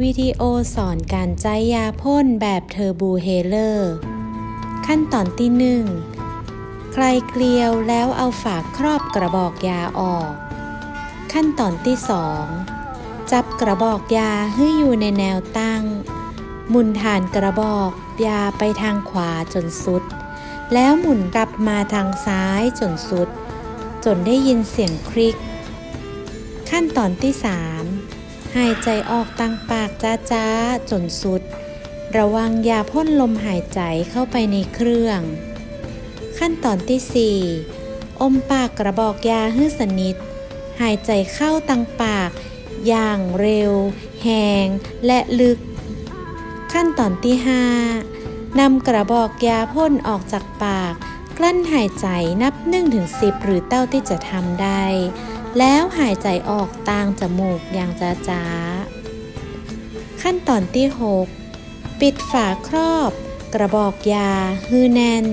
วิดีโอสอนการใจยาพ่นแบบเทอร์บูเฮเลอร์ ขั้นตอนที่หนึ่งใครเกลียวแล้วเอาฝากครอบกระบอกยาออก ขั้นตอนที่สองจับกระบอกยาให้อยู่ในแนวตั้ง หมุนฐานกระบอกยาไปทางขวาจนสุด แล้วหมุนกลับมาทางซ้ายจนสุด จนได้ยินเสียงคลิก ขั้นตอนที่สาม หายใจออกตั้งปากจ้าๆจนสุด ระวังอย่าพ่นลมหายใจเข้าไปในเครื่อง ขั้นตอนที่ 4 อมปากกระบอกยาให้สนิท หายใจเข้าตั้งปาก อย่างเร็ว แหงและลึก ขั้นตอนที่ 5 นำกระบอกยาพ่นออกจากปาก กลั้นหายใจนับ1ถึง10 หรือเต้าที่จะทำได้ แล้วหายใจออกตางจมูกอย่างจ้าๆ ขั้นตอนที่ 6 ปิดฝาครอบ กระบอกยาฮือแน่น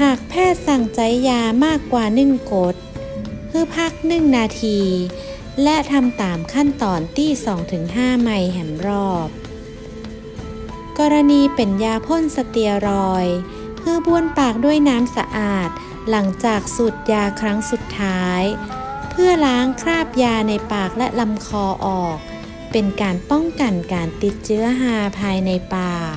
หากแพทย์สั่งใจยามากกว่าหนึ่งกดฮือพักหนึ่งนาที และทำตามขั้นตอนที่ 2-5 ไมล์แหมรอบ กรณีเป็นยาพ่นสเตียรอยฮือบ้วนปากด้วยน้ำสะอาด หลังจากสูดยาครั้งสุดท้าย เพื่อล้างคราบยาในปากและลำคอออก เป็นการป้องกันการติดเชื้อหาภายในปาก